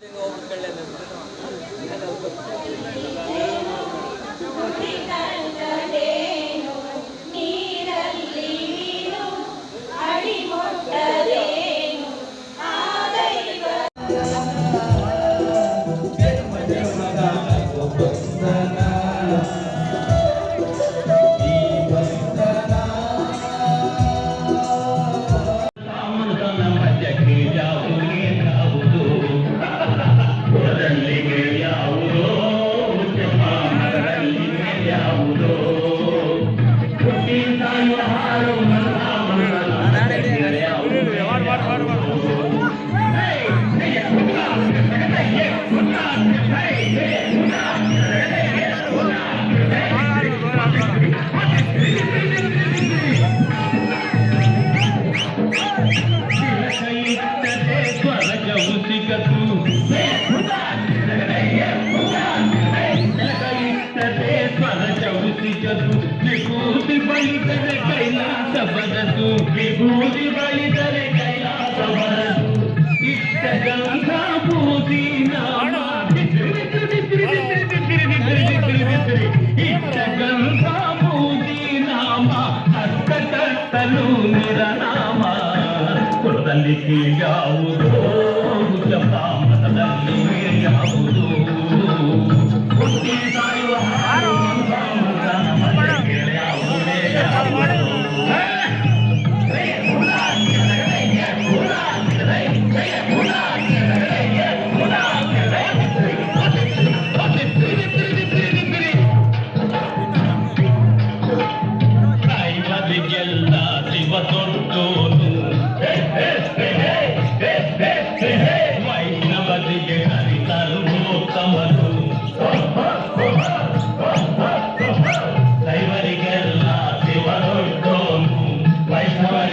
Thank you. విభూతి బలితరే కైలాస బరదు విభూతి బలితరే కైలాస బరదు ఇష్ట గంగా భూతి ఇష్ట గంగా భూతి నామ హస్తకర్తలు నిరనామ. ಕೊಡಲಿಕ್ಕೆ ಯಾವುದೋ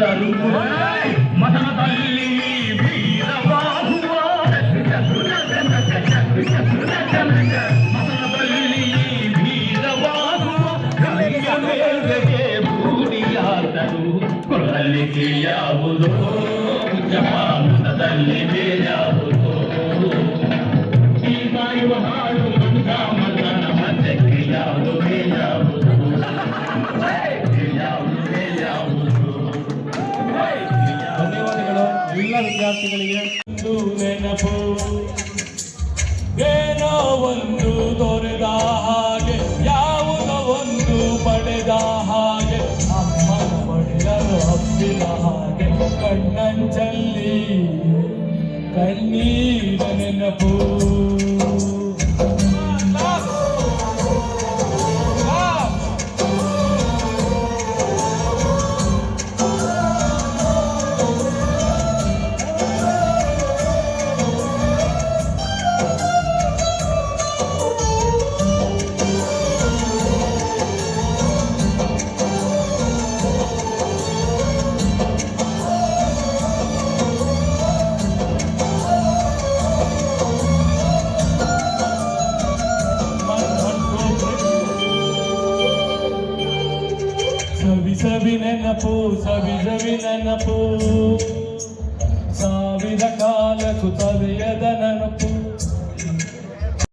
చేశారు మన తల్లి కొరలికి యావుదో ವಿದ್ಯಾರ್ಥಿಗಳಿಗೆ ನೆನಪು ಏನೋ ಒಂದು ದೊರೆದ ಹಾಗೆ, ಯಾವುದೋ ಒಂದು ಪಡೆದ ಹಾಗೆ ಅಮ್ಮನ ಪಡೆದರು ಹಬ್ಬಿದ ಹಾಗೆ ಕಣ್ಣಂಚಲ್ಲಿ ಕಣ್ಣೀರ ನೆನಪು. వినపు సవిజ వినపు ಸಾವಿರ ಕಾಲಕು ತವೆಯದ ನನಪು